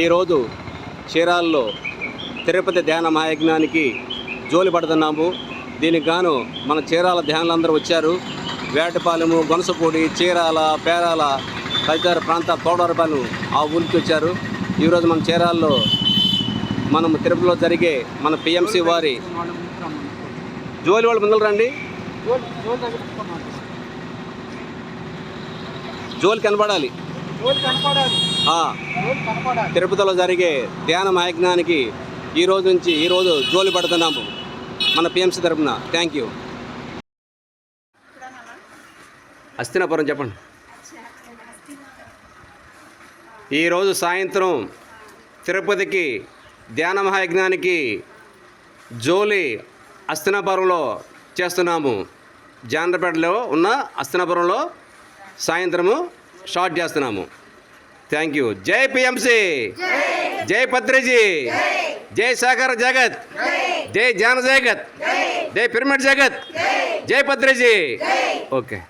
ఈరోజు చీరాల్లో తిరుపతి ధ్యాన మహాయజ్ఞానికి జోలి పడుతున్నాము. దీనికి గాను మన చీరాల ధ్యానులందరూ వచ్చారు. వేటపాలెము గొనసపూడి చీరాల పేరాల తదితర ప్రాంత తోడరపాలెం ఆ ఊరికి వచ్చారు. ఈరోజు మన చీరాల్లో మనం తిరుపతిలో జరిగే మన పిఎంసి వారి జోలి వాళ్ళు ముందరండి జోలి కనబడాలి ఆ, తిరుపతిలో జరిగే ధ్యాన మహాయజ్ఞానికి ఈ రోజు నుంచి ఈ రోజు జోలి పడుతున్నాము. మన పిఎంసి తరపున. థ్యాంక్ యూ అస్తినాపురం చెప్పండి. ఈరోజు సాయంత్రం తిరుపతికి ధ్యాన మహాయజ్ఞానికి జోలి అస్తినాపురంలో చేస్తున్నాము. జాండ్రపేటలో ఉన్న అస్తనాపురంలో సాయంత్రము స్టార్ట్ చేస్తున్నాము. Thank you. జై పిఎంసి. జై పత్రిజీ. జై సాగర్ జగత్. జై జాన జగత్ జై పిరమిడ్ జగత్. జై పత్రిజీ. ఓకే.